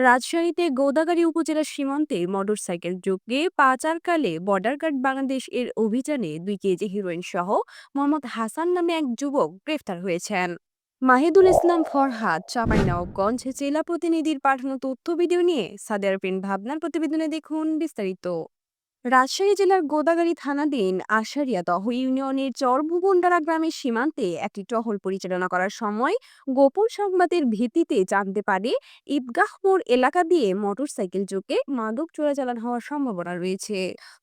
রাজশাহীতে গোদাগাড়ি উপজেলার সীমান্তে মোটরসাইকেল যোগে পাচারকালে বর্ডার গার্ড বাংলাদেশ এর অভিযানে দুই কেজি হিরোইন সহ মোহাম্মদ হাসান নামে এক যুবক গ্রেফতার হয়েছেন। মাহিদুল ইসলাম ফরহাদ চাঁপাইনবাবগঞ্জ জেলা প্রতিনিধির পাঠানো তথ্য ভিডিও নিয়ে সাদের পিন ভাবনার প্রতিবেদনে দেখুন বিস্তারিত। রাজশাহী জেলার গোদাগাড়ী থানাধীন আশারিয়া দহ ইউনিয়নের চরভুবনডারা গ্রামের সীমান্তে একটি টহল পরিচালনা করার সময় গোপন সংবাদের ভিত্তিতে জানতে পারে, ঈদগাহ মোড় এলাকা দিয়ে মোটরসাইকেল যোগে মাদক চোরাচালান হওয়ার সম্ভাবনা রয়েছে।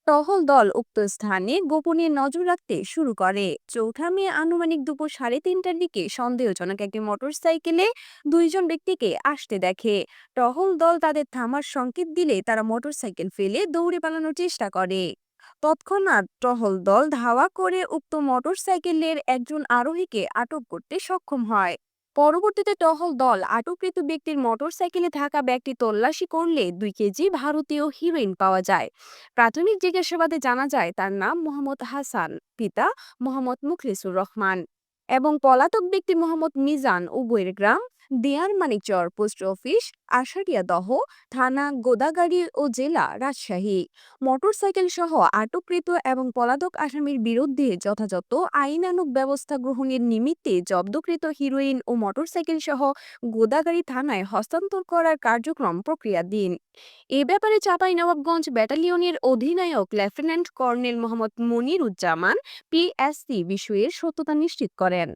টহল দল উক্ত স্থানে গোপনে নজর রাখতে শুরু করে। চৌঠা মে আনুমানিক দুপুর সাড়ে তিনটার দিকে সন্দেহজনক একটি মোটরসাইকেলে দুইজন ব্যক্তিকে আসতে দেখে। টহল দল তাদের থামার সংকেত দিলে তারা মোটরসাইকেল ফেলে দৌড়ে পালানোর চেষ্টা করে। তৎক্ষণাৎ টহল দল ধাওয়া করে উক্ত মোটরসাইকেলের একজন আরোহীকে আটক করতে সক্ষম হয়। পরবর্তীতে টহল দল আটককৃত ব্যক্তির মোটরসাইকেলে থাকা ব্যাগটি তল্লাশি করলে দুই কেজি ভারতীয় হিরোইন পাওয়া যায়। প্রাথমিক জিজ্ঞাসাবাদে জানা যায়, তার নাম মোহাম্মদ হাসান, পিতা মোহাম্মদ মুখলিসুর রহমান এবং পলাতক ব্যক্তি মোহাম্মদ মিজান, উভয়ের গ্রাম দেয়ার মানিকচর পোস্ট অফিস আষাঢ়িয়া দহ, থানা গোদাগাড়ি ও জেলা রাজশাহী। মোটরসাইকেল সহ আটককৃত এবং পলাতক আসামির বিরুদ্ধে যথাযথ আইনানুগ ব্যবস্থা গ্রহণের নিমিত্তে জব্দকৃত হিরোইন ও মোটরসাইকেল সহ গোদাগাড়ি থানায় হস্তান্তর করার কার্যক্রম প্রক্রিয়াধীন। এ ব্যাপারে চাপাই নবাবগঞ্জ ব্যাটালিয়নের অধিনায়ক lieutenant colonel Mohammad Moniruzzaman PSC বিষয়ের সত্যতা নিশ্চিত করেন।